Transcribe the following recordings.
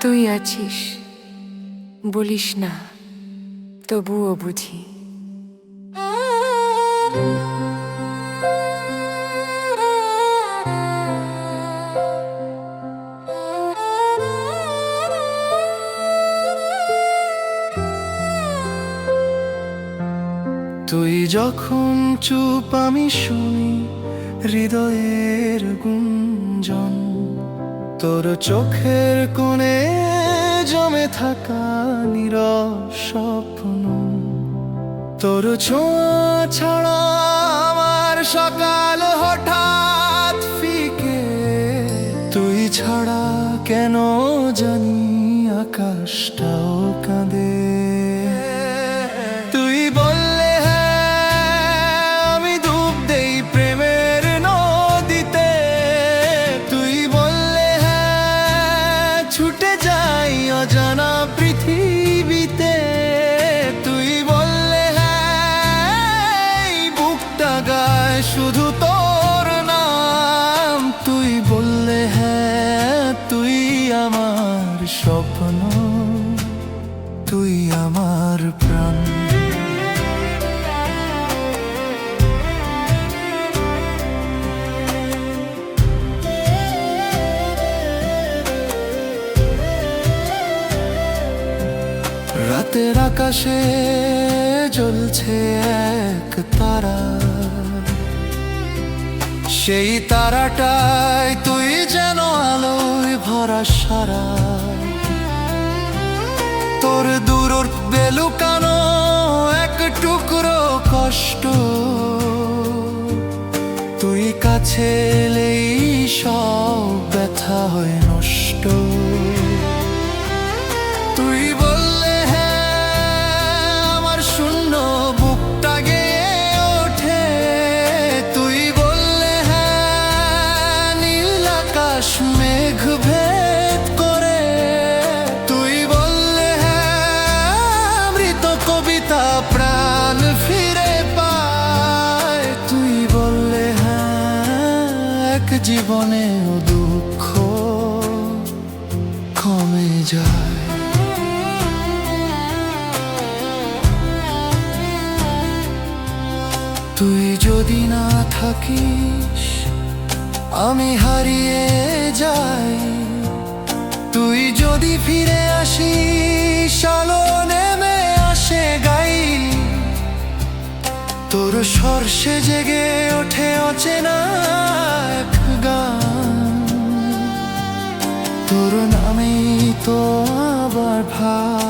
তুই আছিস বলিস না তবুও বুঝি। তুই যখন চুপ আমি শুনি হৃদয়ের গুঞ্জন তোর চোখের কোণে জমে থাকা নির স্বপ্ন। তোর ছোঁয়া ছাড়া আমার সকাল হঠাৎ ফিকে। তুই ছাড়া কেন জানি আকাশটাও কাঁদে। শুধু তোর নাম। তুই বললে হ্যাঁ তুই আমার স্বপ্ন। তুই আমার প্রাণ। রাতের আকাশে জ্বলছে এক তারা। সেই তারাটাই তুই যেন আলোয় ভরা সারা। তোর দূর বেলুকানো এক টুকরো কষ্ট। তুই কাছে এলেই সব ব্যথা হয়ে নষ্ট। তুই এক জীবনে দুঃখ কমে যায়। তুই যদি না থাকিস, আমি হারিয়ে যাই। তুই যদি ফিরে আসিস, আলো নেমে আসে গাই তোর সর্ষে জেগে ওঠে অচেনা গান। তোর নামেই তো আবার ভামার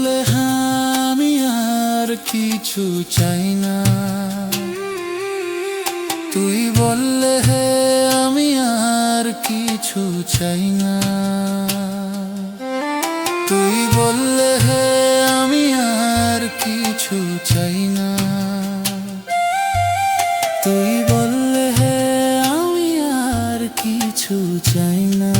বললে আমি আর কিছু চাই না। তুই বললে, হে, আমি আর কিছু চাই না। তুই বললে, হে, আমি আর কিছু চাই না। তুই বললে, হে, আমি আর কিছু চাই না।